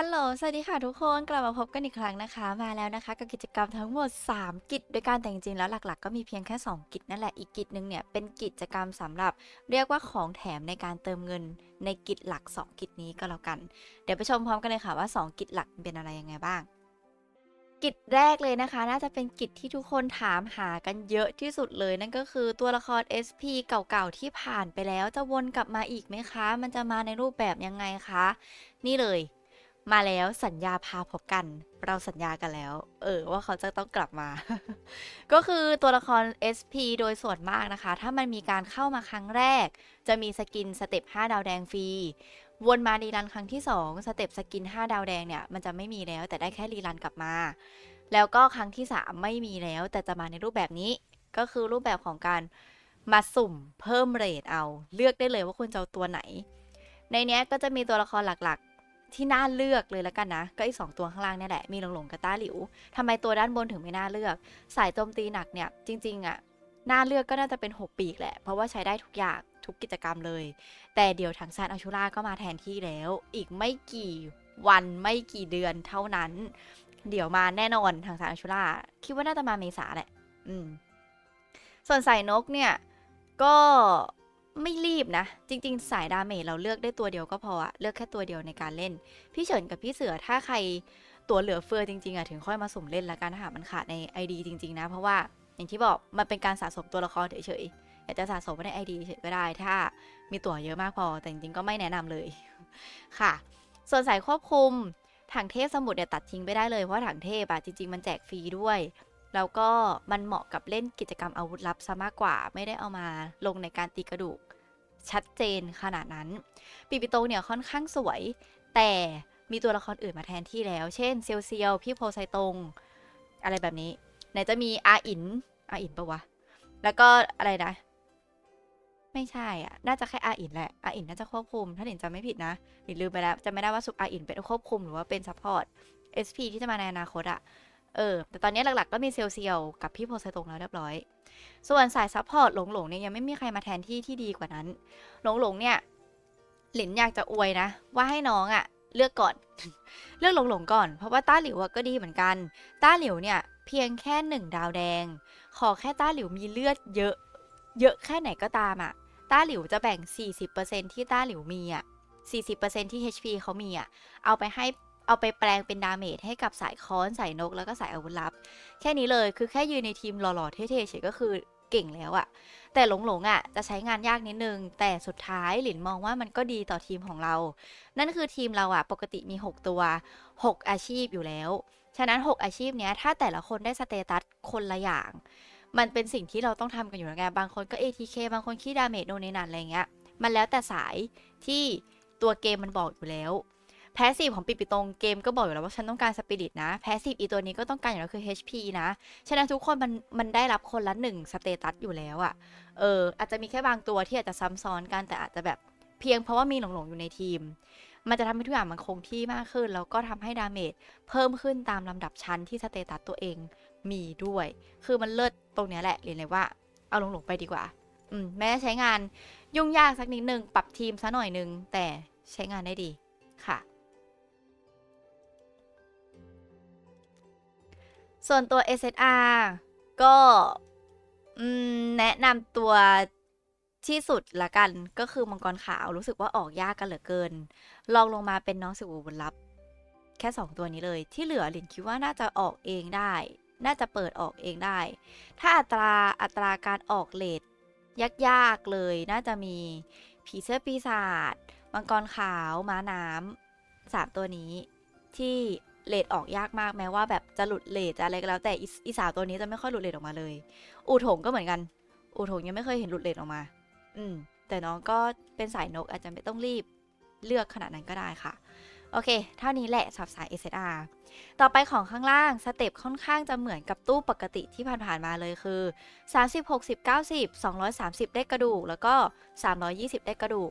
ฮัลโหล สวัสดีค่ะทุกคน กลับมาพบกันอีกครั้งนะคะ มาแล้วนะคะกับกิจกรรมทั้งหมด 3 กิจด้วยกันแต่จริงๆแล้วหลักๆ ก็มีเพียงแค่ 2 กิจนั่นแหละ อีกกิจหนึ่งเนี่ยเป็นกิจกรรมสำหรับเรียกว่าของแถมในการเติมเงินในกิจหลัก 2 กิจนี้ก็แล้วกัน เดี๋ยวไปชมพร้อมกันเลยค่ะว่า 2 กิจหลักเป็นอะไรยังไงบ้าง กิจแรกเลยนะคะ น่าจะเป็นกิจที่ทุกคนถามหากันเยอะที่สุดเลย นั่นก็คือตัวละคร SP เก่าๆที่ผ่านไปแล้วจะวนกลับมาอีกไหมคะ มันจะมาในรูปแบบยังไงคะ นี่เลย มาแล้วสัญญาพาพบกัน เราสัญญากันแล้ว เออ ว่าเขาจะต้องกลับมา ก็คือตัวละคร SP โดยส่วนมากนะคะ ถ้ามันมีการเข้ามาครั้งแรก จะมีสกินสเต็ป5ดาวแดงฟรีวนมารีรันครั้งที่ 2 สเต็ปสกิน 5 ดาวแดงเนี่ย มันจะไม่มีแล้วแต่ได้แค่รีรันกลับมา แล้วก็ครั้งที่ 3 ไม่มีแล้ว แต่จะมาในรูปแบบนี้ ก็คือรูปแบบของการมาสุ่มเพิ่มเรทเอา เลือกได้เลยว่าคุณจะเอาตัวไหน ในเนี้ยก็จะมีตัวละครหลัก ที่น่าเลือกเลยแล้วกันนะ ก็อีกสองตัวข้างล่างนี่แหละ มีหลงหลงกับต้าหลิวทำไมตัวด้านบนถึงไม่น่าเลือก สายโจมตีหนักเนี่ยจริงๆอะน่าเลือกก็น่าจะเป็นหกปีกแหละ เพราะว่าใช้ได้ทุกอย่างทุกกิจกรรมเลย แต่เดี๋ยวถังซานอาชูราก็มาแทนที่แล้ว อีกไม่กี่วันไม่กี่เดือนเท่านั้น เดี๋ยวมาแน่นอนถังซานอาชูราคิดว่าน่าจะมาเมษาแหละ อืม ส่วนสายนกเนี่ยก็ ไม่รีบนะ จริง ๆ สายดาเมจเราเลือกได้ตัวเดียวก็พออะเลือกแค่ตัวเดียวในการเล่น พี่เฉินกับพี่เสือถ้าใครตัวเหลือเฟือจริง ๆอะถึงค่อยมาสุ่มเล่นละกันถ้าหากมันขาดใน ID จริง ๆ นะ เพราะว่าอย่างที่บอกมันเป็นการสะสมตัวละครเฉยๆอยากจะสะสมไว้ใน ID เฉยก็ได้ ถ้ามีตั๋วเยอะมากพอ แต่จริงๆก็ไม่แนะนำเลยค่ะ ส่วนสายควบคุมถังเทพสมุดเนี่ยตัดทิ้งไปได้เลยเพราะถังเทพอะจริง ๆ มันแจกฟรีด้วยแล้วก็มันเหมาะกับเล่นกิจกรรมอาวุธลับซะมากกว่า ไม่ได้เอามาลงในการตีกระดูก ชัดเจนขนาดนั้นปีปิโตเนี่ยค่อนข้างสวย แต่มีตัวละครอื่นมาแทนที่แล้ว เช่นเซียวเซียวพี่โพไซตง อะไรแบบนี้ ไหนจะมีอาอินอาอินปะวะ แล้วก็อะไรนะ ไม่ใช่อะ น่าจะแค่อาอินแหละ อาอินน่าจะควบคุม ถ้าหนินจำไม่ผิดนะหนินลืมไปแล้วจะไม่ได้ว่าสุกอาอินเป็นควบคุมหรือว่าเป็นซัพพอร์ต SP ที่จะมาในอนาคตอะ เออ แต่ตอนนี้หลักๆก็มีเซียวเซียวกับพี่โพไซตงแล้วเรียบร้อย ส่วนสายซัพพอร์ตหลงหลงเนี่ยยังไม่มีใครมาแทนที่ที่ดีกว่านั้น หลงหลงเนี่ยหลินอยากจะอวยนะ ว่าให้น้องอะเลือกก่อน เลือกหลงหลงก่อน เพราะว่าต้าหลิวก็ดีเหมือนกัน ต้าหลิวเนี่ยเพียงแค่หนึ่งดาวแดง ขอแค่ต้าหลิวมีเลือดเยอะ เยอะแค่ไหนก็ตามอะต้าหลิวจะแบ่ง 40%ที่ต้าหลิวมีอะ40%ที่ HP เขามีอะ เอาไปให้ เอาไปแปลงเป็นดาเมจให้กับสายค้อนสายนกแล้วก็สายอาวุธลับ แค่นี้เลยคือแค่ยืนในทีมหล่อๆเท่ๆเฉยก็คือเก่งแล้วอะแต่หลงๆอะจะใช้งานยากนิดนึง แต่สุดท้ายหลินมองว่ามันก็ดีต่อทีมของเรา นั่นคือทีมเราอะปกติมี 6 ตัว 6 อาชีพอยู่แล้ว ฉะนั้น 6 อาชีพเนี้ยถ้าแต่ละคนได้สเตตัสคนละอย่าง มันเป็นสิ่งที่เราต้องทำกันอยู่แล้วไงบางคนก็ ATK บางคนขี้ดาเมจโนนินันอะไรเงี้ย มันแล้วแต่สายที่ตัวเกมมันบอกอยู่แล้ว แพสซีฟของปิปิตรงเกมก็บอกอยู่แล้วว่าฉันต้องการสปิริตนะแพสซีฟอีตัวนี้ก็ต้องการอยู่แล้วคือ HP นะ ฉะนั้นทุกคนมันมันได้รับคนละหนึ่งสเตตัสอยู่แล้วอะ่ะเอออาจจะมีแค่บางตัวที่อาจจะซ้ำซ้อนกันแต่อาจจะแบบเพียงเพราะว่ามีหลงๆอยู่ในทีม มันจะทำให้ทุกอย่างมันคงที่มากขึ้น แล้วก็ทำให้ดาเมจเพิ่มขึ้นตามลำดับชั้นที่สเตตัสตัวเองมีด้วย คือมันเลิศตรงเนี้ยแหละเรียนเลยว่าเอาหลงๆไปดีกว่า อืมแม้ใช้งานยุ่งยากสักนิดนึงปรับทีมซะหน่อยนึงแต่ใช้งานได้ดีค่ะ ส่วนตัว SSR ก็อืมแนะนำตัวที่สุดละกันก็คือมังกรขาวรู้สึกว่าออกยากกันเหลือเกิน ลองลงมาเป็นน้องสิวบุญลับ แค่ 2 ตัวนี้เลย ที่เหลือหลินคิดว่าน่าจะออกเองได้ น่าจะเปิดออกเองได้ ถ้าอัตราอัตราการออกเลทยากๆเลย น่าจะมีผีเสื้อปีศาจมังกรขาวม้าน้ำสามตัวนี้ที่ เลทออกยากมากแม้ว่าแบบจะหลุดเลทจะอะไรก็แล้วแต่อีอีสาวตัวนี้จะไม่ค่อยหลุดเลทออกมาเลย อูถงก็เหมือนกัน อูถงยังไม่เคยเห็นหลุดเลทออกมา อืม แต่น้องก็เป็นสายนกอาจจะไม่ต้องรีบเลือกขนาดนั้นก็ได้ค่ะ โอเค เท่านี้แหละสับสาย SSR ต่อไปของข้างล่างสเต็ปค่อนข้างจะเหมือนกับตู้ปกติที่ผ่านๆมาเลยคือ 30 60 90 230 ได้กระดูก แล้วก็ 320 ได้กระดูก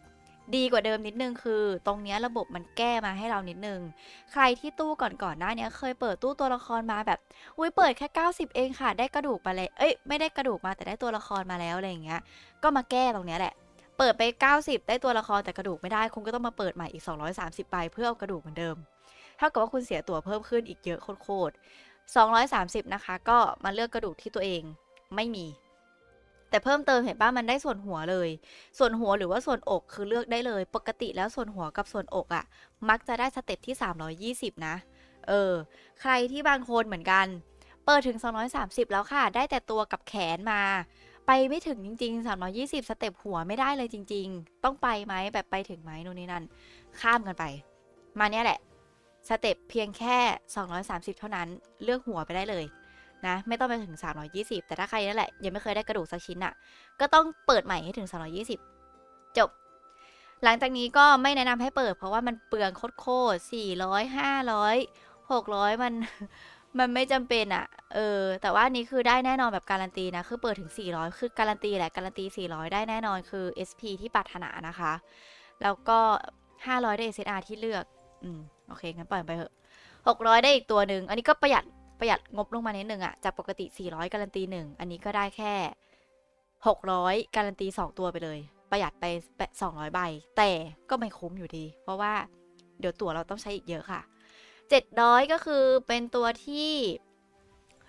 ดีกว่าเดิมนิดนึงคือ ตรงนี้ระบบมันแก้มาให้เรานิดนึง ใครที่ตู้ก่อนๆหน้าเนี้ยเคยเปิดตู้ตัวละครมาแบบ อุ้ยเปิดแค่ 90 เองค่ะ ได้กระดูกมาเลย เอ้ยไม่ได้กระดูกมาแต่ได้ตัวละครมาแล้วอะไรอย่างเงี้ย ก็มาแก้ตรงนี้แหละ เปิดไป 90 ได้ตัวละครแต่กระดูกไม่ได้คงก็ต้องมาเปิดใหม่อีก 230ใบเพื่อเอากระดูกเหมือนเดิม เท่ากับว่าคุณเสียตั๋วเพิ่มขึ้นอีกเยอะโคตรๆ230 นะคะ ก็มาเลือกกระดูกที่ตัวเองไม่มี แต่เพิ่มเติมเห็นป่ะมันได้ส่วนหัวเลย ส่วนหัวหรือว่าส่วนอกคือเลือกได้เลย ปกติแล้วส่วนหัวกับส่วนอกอะ่ะ มักจะได้สเต็ปที่ 320 นะ เออ ใครที่บางคนเหมือนกัน เปิดถึง 230 แล้วค่ะ ได้แต่ตัวกับแขนมา ไปไม่ถึงจริง ๆ 320 สเต็ปหัวไม่ได้เลยจริง ๆ ต้องไปไหมแบบไปถึงไหมนู่นนี่นั่น ข้ามกันไป มาเนี้ยแหละ สเต็ปเพียงแค่ 230 เท่านั้น เลือกหัวไปได้เลย นะ ไม่ต้องไปถึง 320 แต่ถ้าใครนั่นแหละ ยังไม่เคยได้กระดูกสักชิ้นอะ่ะ ก็ต้องเปิดใหม่ให้ถึง220 จบ หลังจากนี้ก็ไม่แนะนำให้เปิด เพราะว่ามันเปลืองโคตรๆ400 500 600มันมันไม่จำเป็นอะเออ แต่ว่านนี้คือได้แน่นอนแบบการันตีนะ คือเปิดถึง 400 คือการันตีแหละ การันตี 400 ได้แน่นอนคือ SP ที่ปรารถนานะคะ แล้วก็ 500 ได้ SSR ที่เลือก อืม โอเค งั้นปล่อยไปเถอะ 600 ได้อีกตัวหนึ่ง อันนี้ก็ประหยัด ประหยัดงบลงมานิดนึงอะจากปกติ 400 การันตีหนึ่งอันนี้ก็ได้แค่ 600 การันตี 2 ตัวไปเลย ประหยัดไปแปะ200 ใบ แต่ก็ไม่คุ้มอยู่ดี เพราะว่าเดี๋ยวตั๋วเราต้องใช้อีกเยอะค่ะ 700 ก็คือเป็นตัวที่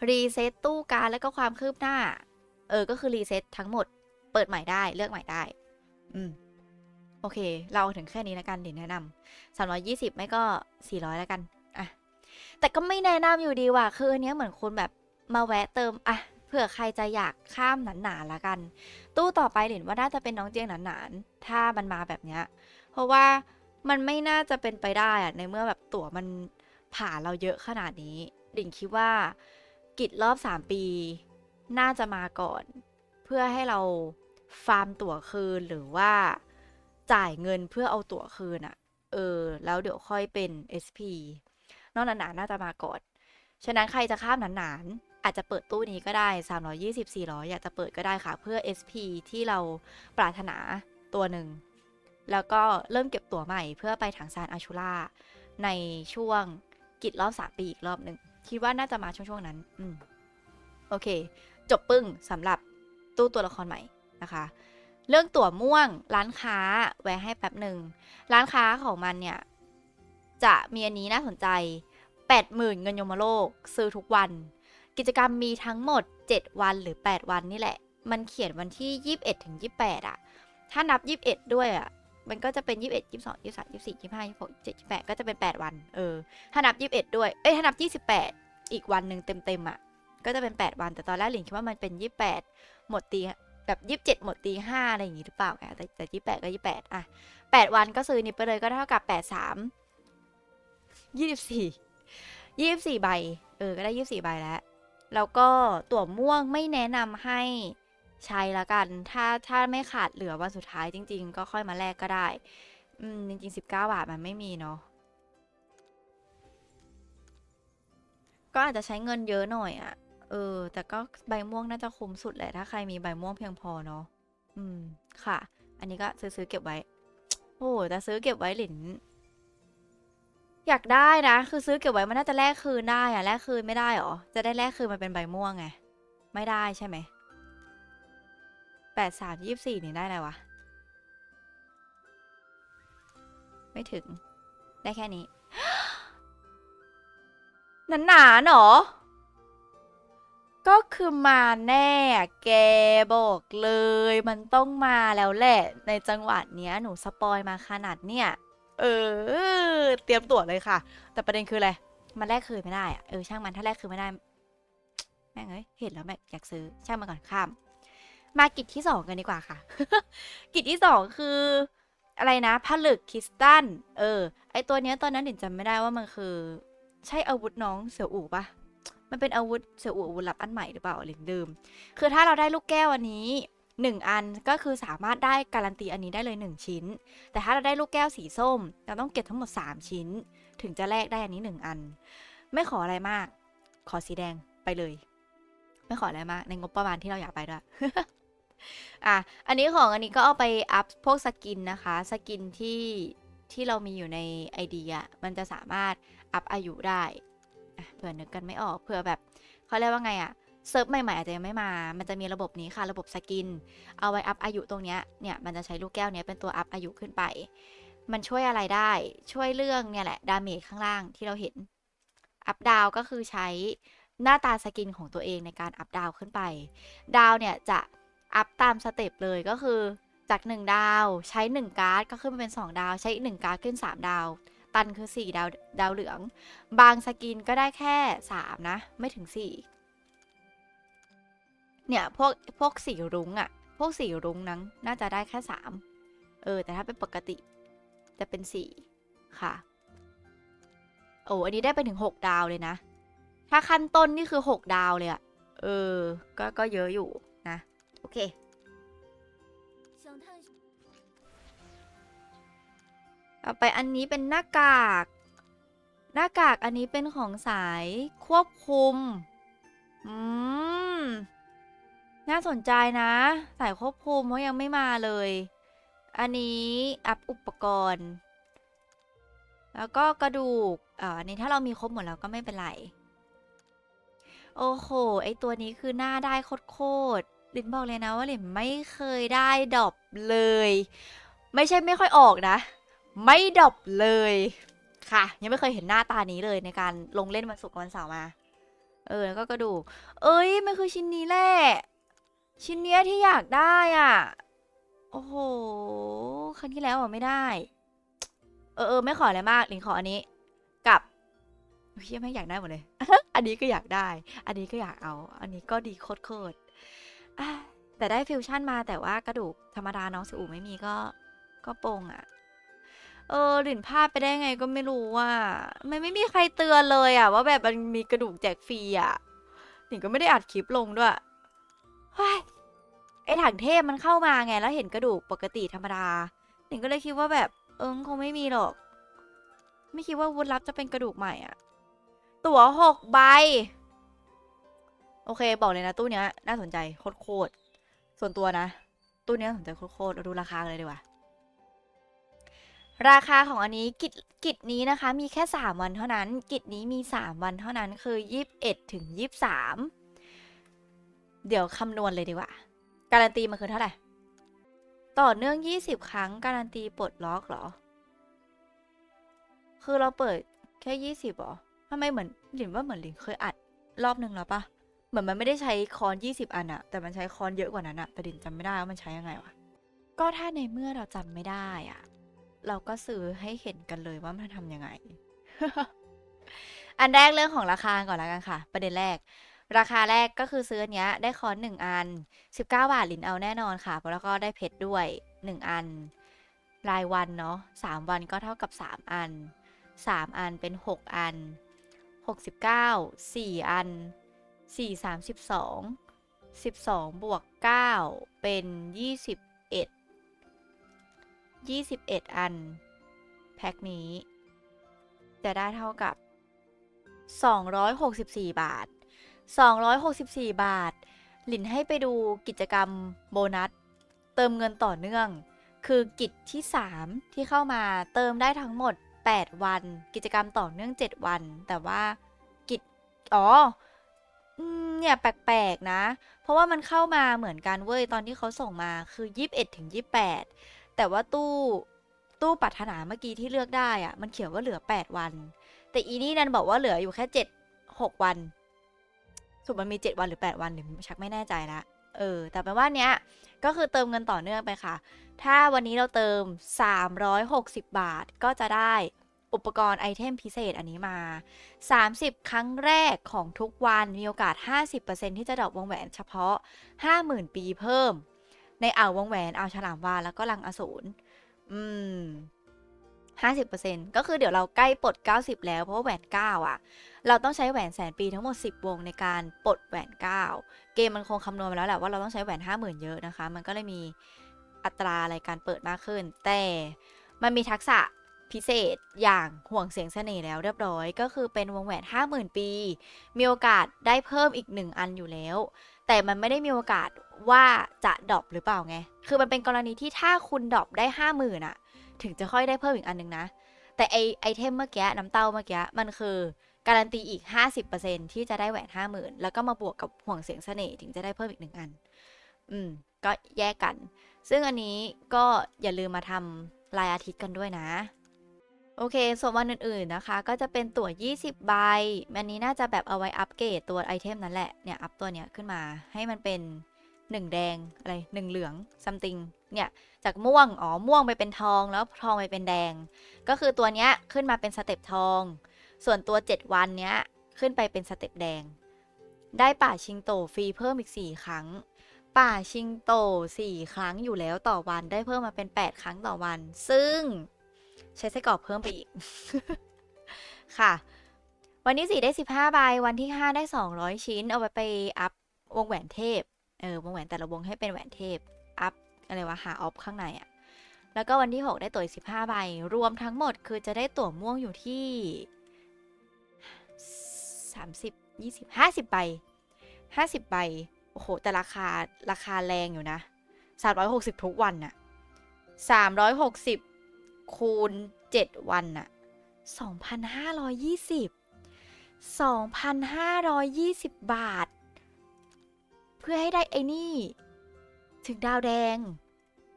รีเซ็ตตู้การแล้วก็ความคืบหน้า เออ ก็คือรีเซ็ตทั้งหมด เปิดใหม่ได้ เลือกใหม่ได้ อืม โอเค เราถึงแค่นี้แล้วกันเดี๋ยวแนะนำสามร้อยี่สิบไม่ก็สี่ร้อยแล้วกัน แต่ก็ไม่แนะนำอยู่ดีว่ะคืออันเนี้ยเหมือนคนแบบมาแวะเติมอะเผื่อใครจะอยากข้ามหนานๆละกัน ตู้ต่อไปเห็นว่าน่าจะเป็นน้องเจียงหนานๆถ้ามันมาแบบเนี้ยเพราะว่ามันไม่น่าจะเป็นไปได้อะในเมื่อแบบตั๋วมันผ่านเราเยอะขนาดนี้ ดิ่งคิดว่ากิจรอบ 3 ปี น่าจะมาก่อน เพื่อให้เราฟาร์มตั๋วคืนหรือว่าจ่ายเงินเพื่อเอาตั๋วคืนอะเออ แล้วเดี๋ยวค่อยเป็น SP นอกหนาๆน่าจะมาก่อน ฉะนั้นใครจะข้ามหนานๆอาจจะเปิดตู้นี้ก็ได้ 320 400 อยากจะเปิดก็ได้ค่ะ เพื่อ SP ที่เราปรารถนาตัวหนึ่ง แล้วก็เริ่มเก็บตั๋วใหม่เพื่อไปถังซานอาชูล่าในช่วงกิจรอบสามปีอีกรอบหนึ่งคิดว่าน่าจะมาช่วงช่วงๆนั้น อืม โอเค จบปึ้งสำหรับตู้ตัวละครใหม่นะคะ เรื่องตั๋วม่วงร้านค้าแวะให้แป๊บหนึ่ง ร้านค้าของมันเนี่ย จะมีอันนี้น่าสนใจ 80,000 เงินยมโลก ซื้อทุกวัน กิจกรรมมีทั้งหมด 7 วันหรือ 8 วันนี่แหละ มันเขียนวันที่ 21ถึง28 อะ ถ้านับ 21 ด้วยอะ มันก็จะเป็น 21 22 23 24 25 26 27 28 ก็จะเป็น 8 วัน เออ ถ้านับ 21 ด้วย เอ้ย ถ้านับ 28 อีกวันหนึ่งเต็มๆอะ ก็จะเป็น 8 วัน แต่ตอนแรกหลิงคิดว่ามันเป็น 28 หมดตีแบบ27หมดตีห้าอะไรอย่างงี้หรือเปล่าแต่แต่28ก็28อะ8วันก็ซื้อนี่ไปเลยก็เท่ากับ 83 24 24ใบ เออ ก็ได้24ใบแล้ว แล้วก็ตั๋วม่วงไม่แนะนำให้ใช้ละกัน ถ้าถ้าไม่ขาดเหลือวันสุดท้ายจริง ๆ ก็ค่อยมาแลกก็ได้ อืม จริงๆ19บเก้าบาทมันไม่มีเนาะ ก็อาจจะใช้เงินเยอะหน่อยอะเออ แต่ก็ใบม่วงน่าจะคุ้มสุดแหละ ถ้าใครมีใบม่วงเพียงพอเนาะ อืม ค่ะ อันนี้ก็ซื้อซื้อเก็บไว้ โอ้แต่ซื้อเก็บไว้หลิน อยากได้นะ คือซื้อเก็บไว้มันน่าจะแลกคืนได้อะแลกคืนไม่ได้หรอ จะได้แลกคืนมันเป็นใบม่วงไง ไม่ได้ใช่ไหมแปดสามยี่สี่นี่ได้อะไรวะ ไม่ถึง ได้แค่นี้ หนาหนาๆหนอ ก็คือมาแน่แกบอกเลย มันต้องมาแล้วแหละ ในจังหวะเนี้ย หนูสปอยมาขนาดเนี้ย เออ เตรียมตั๋วเลยค่ะ แต่ประเด็นคืออะไร มันแลกคืนไม่ได้อะเออช่างมันถ้าแลกคืนไม่ได้ แม่งเอ้ยเห็นแล้วแม่งอยากซื้อช่างมันก่อนข้าม มากิจที่สองกันดีกว่าค่ะ กิจที่สองคืออะไรนะผลึกคริสตัลเออ ไอตัวเนี้ยตอนนั้นหนิงจำไม่ได้ว่ามันคือ ใช่อาวุธน้องเสี่ยวอู่ปะมันเป็นอาวุธเสี่ยวอู่อาวุธลับอันใหม่หรือเปล่าหลิงลืมคือถ้าเราได้ลูกแก้วอันนี้ หนึ่งอันก็คือสามารถได้การันตีอันนี้ได้เลยหนึ่งชิ้น แต่ถ้าเราได้ลูกแก้วสีส้ม เราต้องเก็บทั้งหมด 3 ชิ้น ถึงจะแลกได้อันนี้ 1 อัน ไม่ขออะไรมาก ขอสีแดงไปเลย ไม่ขออะไรมากในงบประมาณที่เราอยากไปด้วยอะอันนี้ของอันนี้ก็เอาไปอัพพวกสกินนะคะสกินที่ที่เรามีอยู่ในไอเดียมันจะสามารถอัพอายุได้เผื่อนึกกันไม่ออกเผื่อแบบเขาเรียกว่าไงอะ เซิร์ฟใหม่ๆอาจจะยังไม่มา มันจะมีระบบนี้ค่ะ ระบบสกิน เอาไว้อัพอายุตรงเนี้ย เนี่ย มันจะใช้ลูกแก้วเนี้ยเป็นตัวอัพอายุขึ้นไป มันช่วยอะไรได้ ช่วยเรื่องเนี่ยแหละ ดาเมจข้างล่างที่เราเห็น อัพดาวก็คือใช้หน้าตาสกินของตัวเองในการอัพดาวขึ้นไป ดาวเนี่ยจะอัพตามสเต็ปเลยก็คือจาก 1 ดาวใช้ 1 การ์ดก็ขึ้นมาเป็น 2 ดาว ใช้ 1 การ์ดขึ้น 3 ดาว ตันคือ 4 ดาวดาวเหลือง บางสกินก็ได้แค่ 3 นะ ไม่ถึง 4 เนี่ยพวกพวกสีรุ้งอะพวกสีรุ้งนั้นน่าจะได้แค่สามเออ แต่ถ้าเป็นปกติ จะเป็นสี่ค่ะ โอ้อันนี้ได้ไปถึงหกดาวเลยนะ ถ้าขั้นต้นนี่คือหกดาวเลยอะเออ ก็ก็เยอะอยู่นะ โอเคต่อไปอันนี้เป็นหน้ากาก หน้ากากอันนี้เป็นของสายควบคุม อืม น่าสนใจนะสายควบคุมเพราะยังไม่มาเลย อันนี้อัพอุปกรณ์ แล้วก็กระดูกอ่าอันนี้ถ้าเรามีครบหมดแล้วก็ไม่เป็นไร โอ้โห ไอตัวนี้คือหน้าได้โคตรๆลินบอกเลยนะว่าลินไม่เคยได้ดอปเลย ไม่ใช่ไม่ค่อยออกนะ ไม่ดอปเลยค่ะ ยังไม่เคยเห็นหน้าตานี้เลยในการลงเล่นวันศุกร์วันเสาร์มา เออ แล้วก็กระดูก เอ้ย มันคือชิ้นนี้แหละ ชิ้นเนี้ยที่อยากได้อะ โอ้โห ครั้งที่แล้วอะไม่ได้ เออเออไม่ขออะไรมากลิงขออันนี้ กับเฮียไม่อยากได้หมดเลย อันนี้ก็อยากได้ อันนี้ก็อยากเอา อันนี้ก็ดีโคตรๆแต่ได้ฟิวชั่นมาแต่ว่ากระดูกธรรมดาน้องสิอูไม่มีก็ ก็โปงอะ เออหลินพลาดไปได้ไงก็ไม่รู้ว่ามันไม่มีใครเตือนเลยอะ ว่าแบบมันมีกระดูกแจกฟรีอะหลินก็ไม่ได้อัดคลิปลงด้วย ฮ้ยไอถังเทพมันเข้ามาไงแล้วเห็นกระดูกปกติธรรมดาหลินก็เลยคิดว่าแบบเออคงไม่มีหรอก ไม่คิดว่าวุฒิลับจะเป็นกระดูกใหม่อะ ตั๋วหกใบ โอเค บอกเลยนะตู้เนี้ยน่าสนใจโคตรๆส่วนตัวนะ ตู้เนี้ยสนใจโคตรๆเราดูราคาเลยดีกว่าราคาของอันนี้กิจกิจนี้นะคะ มีแค่ 3 วันเท่านั้น กิจนี้มี 3 วันเท่านั้นคือ 21ถึง 23 เดี๋ยวคำนวณเลยดีกว่า การันตีมันคือเท่าไหร่ ต่อเนื่อง 20 ครั้ง การันตีปลดล็อกเหรอ คือเราเปิดแค่ 20เหรอทำไมเหมือนหลินว่าเหมือนหลินเคยอัด รอบหนึ่งแล้วปะเหมือนมันไม่ได้ใช้คอน 20 อันอะแต่มันใช้คอนเยอะกว่านั้นอะแต่หลินจำไม่ได้ว่ามันใช้ยังไงวะ ก็ถ้าในเมื่อเราจำไม่ได้อะเราก็ซื้อให้เห็นกันเลยว่ามันทำยังไง อันแรกเรื่องของราคาก่อนแล้วกันค่ะ ประเด็นแรก ราคาแรกก็คือซื้อเนี้ยได้คอนหนึ่งอัน 19 บาทหลินเอาแน่นอนค่ะ แล้วก็ได้เพชรด้วย 1 อัน รายวันเนาะ3วันก็เท่ากับ 3 อัน 3 อันเป็น 6 อัน 69 4 อัน 4 32 12 บวก 9 เป็น 21 21 อัน แพ็คนี้ จะได้เท่ากับ 264 บาท 264 บาท หลินให้ไปดูกิจกรรมโบนัส เติมเงินต่อเนื่อง คือกิจที่ 3 ที่เข้ามาเติมได้ทั้งหมด 8 วัน กิจกรรมต่อเนื่อง 7 วัน แต่ว่ากิจ อ๋ออืมเนี่ยแปลกๆนะ เพราะว่ามันเข้ามาเหมือนกันเว้ย ตอนที่เขาส่งมาคือ 21ถึง28 แต่ว่าตู้ตู้ปรารถนาเมื่อกี้ที่เลือกได้อะมันเขียนว่าเหลือ 8 วัน แต่อีนี่นันบอกว่าเหลืออยู่แค่ 7 6 วัน สุดมันมี 7 วันหรือ 8 วันหรือชักไม่แน่ใจละเออ แต่แปลว่าเนี้ยก็คือเติมเงินต่อเนื่องไปค่ะ ถ้าวันนี้เราเติม 360 บาทก็จะได้อุปกรณ์ไอเทมพิเศษอันนี้มา 30 ครั้งแรกของทุกวันมีโอกาส 50%ที่จะดอปวงแหวนเฉพาะ 50,000 ปีเพิ่ม ในอ่าววงแหวนอ่าวฉลามวาแล้วก็ลังอสูรอืม50%ก็คือเดี๋ยวเราใกล้ปลด 90 แล้วเพราะว่าแหวน9อะ เราต้องใช้แหวนแสนปีทั้งหมด 10 วงในการปลดแหวน 9 เกมมันคงคำนวณมาแล้วแหละว่าเราต้องใช้แหวน 50,000 เยอะนะคะ มันก็เลยมีอัตราอะไรการเปิดมากขึ้น แต่มันมีทักษะพิเศษอย่างห่วงเสียงเสน่ห์แล้วเรียบร้อย ก็คือเป็นวงแหวน 50,000 ปี มีโอกาสได้เพิ่มอีก 1 อันอยู่แล้ว แต่มันไม่ได้มีโอกาสว่าจะดรอปหรือเปล่าไง คือมันเป็นกรณีที่ถ้าคุณดรอปได้ห้าหมื่นอะถึงจะค่อยได้เพิ่มอีกอันนึงนะ แต่ไอไอเทมเมื่อกี้น้ำเต้าเมื่อกี้มันคือ การันตีอีก 50%ที่จะได้แหวนห้าหมื่นแล้วก็มาบวกกับห่วงเสียงเสน่ห์ถึงจะได้เพิ่มอีกหนึ่งอัน อืม ก็แยกกัน ซึ่งอันนี้ก็อย่าลืมมาทำรายอาทิตย์กันด้วยนะ โอเค ส่วนวันอื่นๆนะคะ ก็จะเป็นตั๋ว 20 ใบ อันนี้น่าจะแบบเอาไว้อัปเกรดตัวไอเทมนั้นแหละ เนี่ย อัพตัวเนี้ยขึ้นมาให้มันเป็น1แดงอะไร1เหลือง something เนี่ยจากม่วงอ๋อม่วงไปเป็นทองแล้วทองไปเป็นแดง ก็คือตัวเนี้ยขึ้นมาเป็นสเต็ปทอง ส่วนตัว 7 วันเนี้ยขึ้นไปเป็นสเต็ปแดง ได้ป่าชิงโตฟรีเพิ่มอีก 4 ครั้ง ป่าชิงโต 4 ครั้งอยู่แล้วต่อวันได้เพิ่มมาเป็น 8 ครั้งต่อวัน ซึ่งใช้ไส้กรอกเพิ่มไปอีก ค่ะ วันที่ 4 ได้ 15ใบวันที่ 5 ได้ 200 ชิ้น เอาไว้ไปอัพวงแหวนเทพ เออวงแหวนแต่ละวงให้เป็นแหวนเทพ อัพอะไรวะหาออฟข้างในอะแล้วก็วันที่ 6 ได้ตั๋วอีก15 ใบ รวมทั้งหมดคือจะได้ตั๋วม่วงอยู่ที่ 30 20 50ใบ50ใบโอ้โห แต่ราคาราคาแรงอยู่นะ 360 ทุกวันน่ะ 360 คูณ 7 วันน่ะ 2,520 2,520 บาท เพื่อให้ได้ไอ้นี่ ถึงดาวแดง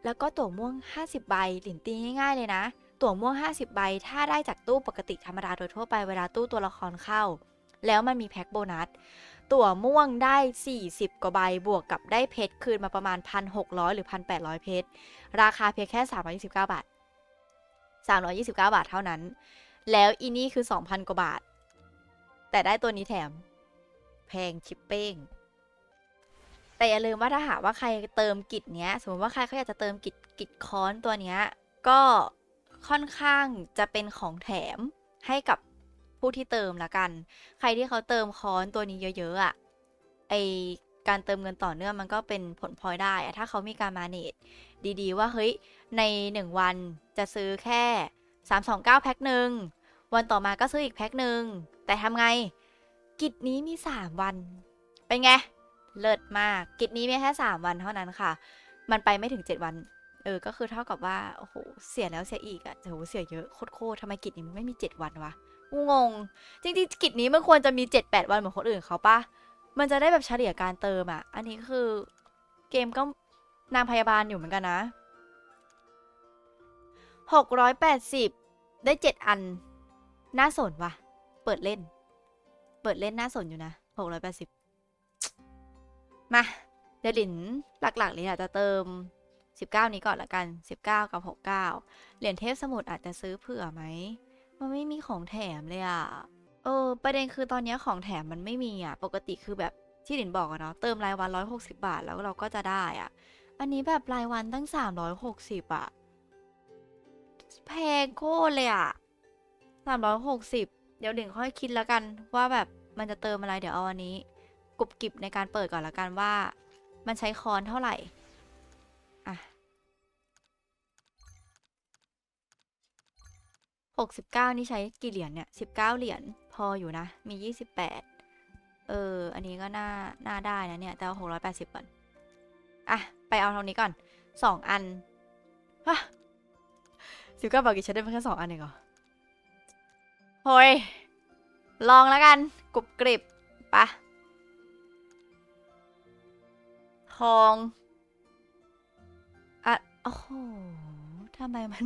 แล้วก็ตั๋วม่วง 50 ใบหลินตีง่ายๆเลยนะ ตั๋วม่วง 50 ใบ ถ้าได้จากตู้ปกติธรรมดาโดยทั่วไปเวลาตู้ตัวละครเข้า แล้วมันมีแพ็คโบนัส ตั๋วม่วงได้ 40 กว่าใบบวกกับได้เพชรคืนมาประมาณ 1,600 หรือ 1,800 เพชร ราคาเพียงแค่ 329 บาท 329 บาทเท่านั้น แล้วอีนี่คือ 2,000 กว่าบาท แต่ได้ตัวนี้แถม แพงชิปเป้งแต่อย่าลืมว่าถ้าหากว่าใครเติมกิจเนี้ย สมมติว่าใครเขาอยากจะเติมกิจกิจค้อนตัวเนี้ยก็ค่อนข้างจะเป็นของแถมให้กับ ผู้ที่เติมละกัน ใครที่เขาเติมค้อนตัวนี้เยอะๆอะ่ะไอการเติมเงินต่อเนื่องมันก็เป็นผลพลอยได้อะถ้าเขามีการมาเนตดีๆ ว่าเฮ้ยในหนึ่งวันจะซื้อแค่ 329 แพ็คหนึ่งวันต่อมาก็ซื้ออีกแพ็คหนึ่งแต่ทำไง กิจนี้มี 3 วัน เป็นไง เลิศมาก กิจนี้มีแค่ 3 วันเท่านั้นค่ะ มันไปไม่ถึง 7 วัน เออ ก็คือเท่ากับว่า โอ้โห เสียแล้วเสียอีกอะ่ะโอ้โห เสียเยอะโคตรๆทำไมกิจนี้มันไม่มี 7 วันวะ กูงง จริงๆกิจนี้มันควรจะมี 7-8 วันเหมือนคนอื่นเขาปะมันจะได้แบบเฉลี่ยการเติมอะ่ะอันนี้คือเกมก็นางพยาบาลอยู่เหมือนกันนะ 680 ได้ 7 อัน น่าสนวะเปิดเล่น เปิดเล่นน่าสนอยู่นะ 680 มาเดี๋ยวหลินหลักๆเลยอาจจะเติม 19 นี้ก่อนละกัน 19 กับ 69 เหรียญเทพสมุทรอาจจะซื้อเผื่อไหม มันไม่มีของแถมเลยอะเออ ประเด็นคือตอนนี้ของแถมมันไม่มีอะปกติคือแบบที่หลินบอกอะเนาะเติมรายวัน160บาทแล้วเราก็จะได้อะอันนี้แบบรายวันตั้ง360อะแพงโคตรเลยอะ360เดี๋ยวหลินค่อยคิดแล้วกันว่าแบบมันจะเติมอะไรเดี๋ยวเอาอันนี้กรุบกริบในการเปิดก่อนละกันว่า มันใช้คอนเท่าไหร่ อะ หกสิบเก้านี่ใช้กี่เหรียญเนี่ยสิบเก้าเหรียญพออยู่นะ มียี่สิบแปดเออ อันนี้ก็น่า น่าได้นะเนี่ย แต่หกร้อยแปดสิบก่อน อะ ไปเอาเท่านี้ก่อน สองอันฮะสิบเก้าบาทกี่ใช้ได้เพียงแค่สองอันเองเหรอโฮ้ย ลองแล้วกัน กรุบกริบปะทอง อะ โอ้โหทำไมมัน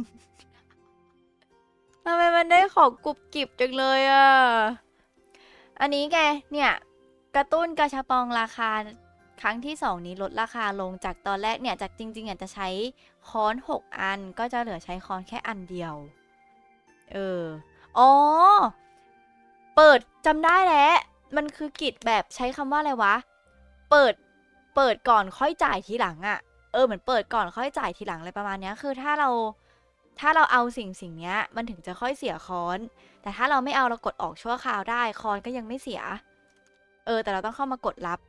ทำไมมันได้ของกรุบกริบจังเลยอะ อันนี้แกเนี่ย กระตุ้นกระชับปองราคาครั้งที่ 2 นี้ลดราคาลงจากตอนแรกเนี่ยจากจริงๆอะจะใช้ค้อน 6 อันก็จะเหลือใช้ค้อนแค่อันเดียว เออ อ๋อ เปิดจำได้แล้ว มันคือกิจแบบใช้คำว่าอะไรวะ เปิด เปิดก่อนค่อยจ่ายทีหลังอะ่ะ เออเหมือนเปิดก่อนค่อยจ่ายทีหลังอะไรประมาณนี้คือถ้าเรา ถ้าเราเอาสิ่งสิ่งเนี้ยมันถึงจะค่อยเสียคอน แต่ถ้าเราไม่เอาเรากดออกชั่วคราวได้คอนก็ยังไม่เสีย เออ แต่เราต้องเข้ามากดรับ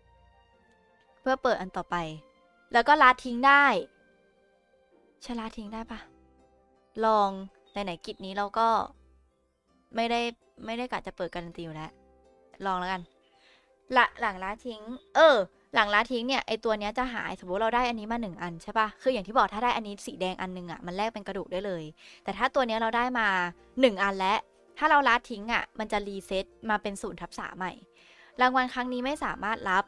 เพื่อเปิดอันต่อไป แล้วก็ละทิ้งได้ช่ละทิ้งได้ปะลองไหนๆกิจนี้เราก็ไม่ได้ไม่ได้กะจะเปิดการันตีอยู่แล้วลองแล้วกันละหลังละทิ้ง เออ หลังละทิ้งเนี่ยไอตัวเนี้ยจะหายสมมติเราได้อันนี้มาหนึ่งอันใช่ปะคืออย่างที่บอกถ้าได้อันนี้สีแดงอันหนึงอะ่ะมันแลกเป็นกระดูกได้เลย แต่ถ้าตัวเนี้ยเราได้มาหนึ่งอันแล้วถ้าเราละทิ้งอะ่ะมันจะรีเซ็ตมาเป็นศูนย์ทับสาใหม่ รางวัลครั้งนี้ไม่สามารถรับ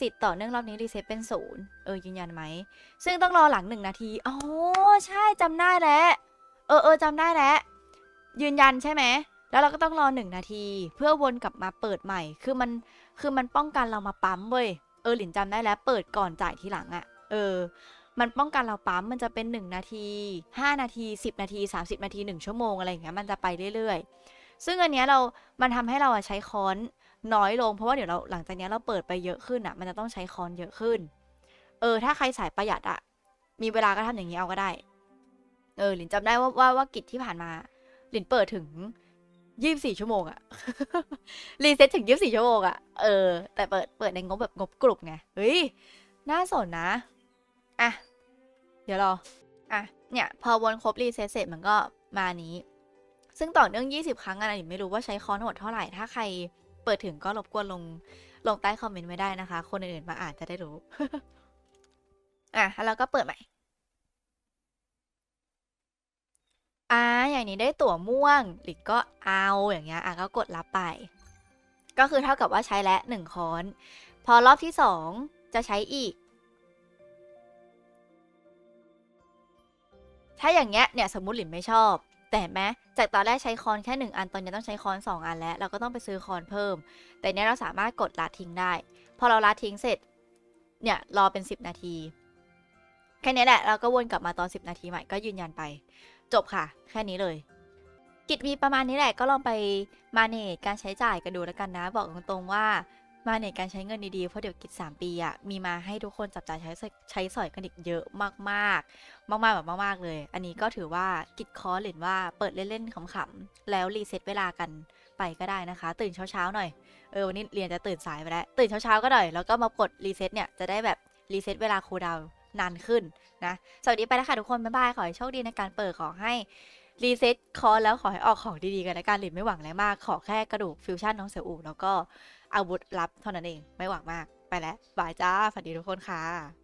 สิทธิ์ต่อเนื่องรอบนี้รีเซ็ตเป็นศูนย์เออยืนยันไหม ซึ่งต้องรอหลังหนึ่งนาทีอ๋อใช่จำได้แล้วเออเออจำได้แล้วยืนยันใช่ไหมแล้วเราก็ต้องรอหนึ่งนาที เพื่อวนกลับมาเปิดใหม่ คือมันคือมันป้องกันเรามาปั๊มเว้ย เออหลินจำได้แล้ว เปิดก่อนจ่ายทีหลังอะ่ะ เออ มันป้องกันเราปั๊มมันจะเป็นหนึ่งนาทีห้านาทีสิบนาทีสามสิบนาทีหนึ่งชั่วโมงอะไรอย่างเงี้ยมันจะไปเรื่อยๆ ซึ่งอันเนี้ยเรา มันทำให้เราใช้ค้อนน้อยลง เพราะว่าเดี๋ยวเราหลังจากเนี้ยเราเปิดไปเยอะขึ้นอะ่ะ มันจะต้องใช้ค้อนเยอะขึ้น เออ ถ้าใครสายประหยัดอะ่ะ มีเวลาก็ทำอย่างนี้เอาก็ได้ เออหลินจำได้ว่าว่าว่ากิจที่ผ่านมาหลินเปิดถึง ยี่บสี่ชั่วโมงอะ รีเซ็ตถึงยี่บสี่ชั่วโมงอะเออ แต่เปิดเปิดในงบแบบงบกลุ่มไง เฮ้ย น่าสนนะ อะ เดี๋ยวรอ อะ เนี่ย พอวนครบรีเซ็ตเสร็จมันก็มานี้ ซึ่งต่อเนื่อง 20 ครั้งอะหลินไม่รู้ว่าใช้คอนโหดเท่าไหร่ ถ้าใครเปิดถึงก็รบกวนลงลงใต้คอมเมนต์ไว้ได้นะคะ คนอื่นๆมาอ่านจะได้รู้ อะ แล้วก็เปิดใหม่ อ่าอย่างนี้ได้ตั๋วม่วงหลิกก็เอาอย่างเงี้ยอะก็กดรับไป ก็คือเท่ากับว่าใช้แล้วหนึ่งค้อน พอรอบที่สองจะใช้อีก ถ้าอย่างเงี้ยเนี่ยสมมติหลินไม่ชอบ แต่เห็นไหมจากตอนแรกใช้คอนแค่หนึ่งอันตอนนี้ต้องใช้คอนสองอันแล้ว เราก็ต้องไปซื้อคอนเพิ่ม แต่เนี้ยเราสามารถกดละทิ้งได้ พอเราละทิ้งเสร็จเนี่ยรอเป็นสิบนาที แค่นี้แหละเราก็วนกลับมาตอน 10 นาทีใหม่ก็ยืนยันไป จบค่ะ แค่นี้เลย กิจมีประมาณนี้แหละก็ลองไปมาเนจการใช้จ่ายกันดูแล้วกันนะ บอกตรงๆว่ามาเนจการใช้เงินดีๆ เพราะเดี๋ยวกิจ 3 ปีอะมีมาให้ทุกคนจับจ่ายใช้สอยใช้สอยกันอีกเยอะมากๆ มากๆแบบมากๆเลย อันนี้ก็ถือว่ากิจคอร์สหรือว่าเปิดเล่นๆขำๆแล้วรีเซ็ตเวลากันไปก็ได้นะคะ ตื่นเช้าๆหน่อยเออวันนี้เรียนจะตื่นสายไปแล้วตื่นเช้าๆก็หน่อยแล้วก็มากดรีเซ็ตเนี่ยจะได้แบบรีเซ็ตเวลาคูดาว นานขึ้นนะ สวัสดีไปแล้วค่ะทุกคน บ๊ายบาย ขอให้โชคดีในการเปิดขอให้รีเซ็ตคอร์แล้วขอให้ออกของดีๆกันในการหลินไม่หวังอะไรมาก ขอแค่กระดูกฟิวชั่นน้องเสี่ยวอูแล้วก็อาวุธลับเท่านั้นเอง ไม่หวังมาก ไปแล้วบายจ้า สวัสดีทุกคนค่ะ